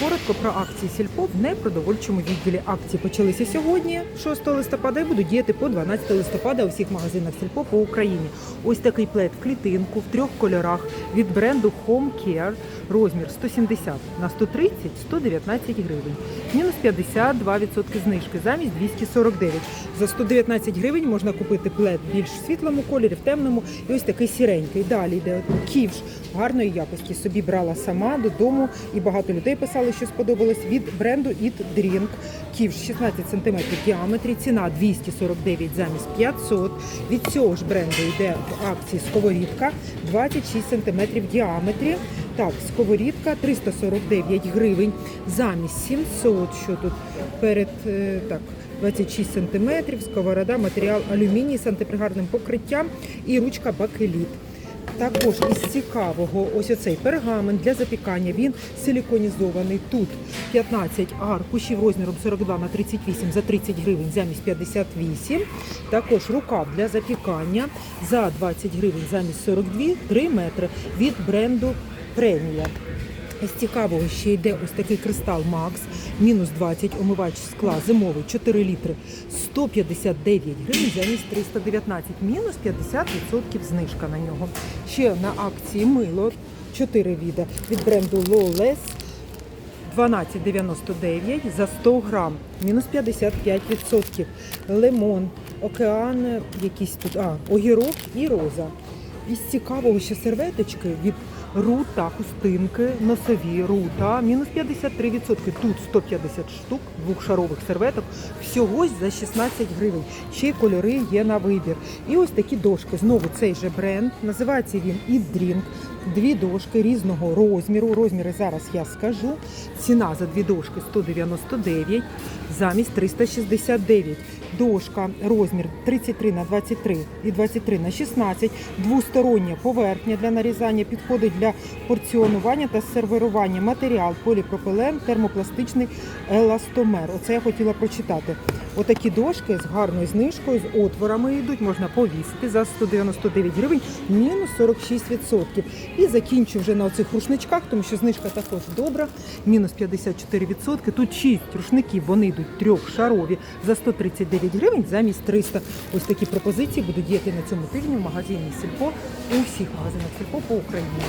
коротко про акції Сільпо в непродовольчому відділі. Акції почалися сьогодні, 6 листопада, і будуть діяти по 12 листопада у всіх магазинах Сільпо по Україні. Ось такий плед в клітинку в трьох кольорах від бренду Home Care. Розмір 170 на 130 119 гривень. Мінус 52% знижки замість 249. За 119 гривень можна купити плед більш світлому кольорі, в темному і ось такий сіренький. Далі йде ківш гарної якості. Собі брала сама додому, і багато людей писали, що сподобалось від бренду Eat Drink. Ківш 16 см в діаметрі, ціна 249 замість 500. Від цього ж бренду йде в акції сковорідка 26 см в діаметрі. Так, сковорідка 349 гривень замість 700, що тут перед е, так. 26 см, сковорода, матеріал алюміній з антипригарним покриттям і ручка бакеліт. Також із цікавого, ось оцей пергамент для запікання. Він силіконізований. Тут 15 аркушів розміром 42 на 38 за 30 гривень замість 58. Також рукав для запікання за 20 гривень замість 42, 3 метри від бренду Премія. З цікавого ще йде ось такий кристал Макс, мінус 20, омивач скла зимовий, 4 літри, 159 гривень замість 319, мінус 50% знижка на нього. Ще на акції мило, 4 віда від бренду Lawless, 12,99 за 100 грам, мінус 55%. Лимон, океан, якісь тут, а, огірок і роза. Із цікавого ще серветочки від рута, хустинки, носові рута, мінус 53%. Тут 150 штук двохшарових серветок, всього за 16 гривень. Ще й кольори є на вибір. І ось такі дошки. Знову цей же бренд. Називається він Eat Drink. Дві дошки різного розміру. Розміри зараз я скажу. Ціна за дві дошки 199 замість 369. Дошка розмір 33 на 23 і 23 на 16. Двостороння поверхня для нарізання підходить для порціонування та сервірування. Матеріал поліпропилен, термопластичний еластомер. Оце я хотіла прочитати. Отакі дошки з гарною знижкою, з отворами йдуть, можна повісити за 199 гривень, мінус 46%. І закінчу вже на оцих рушничках, тому що знижка також добра, мінус 54%. Тут 6 рушників, вони йдуть трьохшарові за 139 гривень замість 300. Ось такі пропозиції будуть діяти на цьому тижні в магазині Сільпо у всіх магазинах Сільпо по Україні.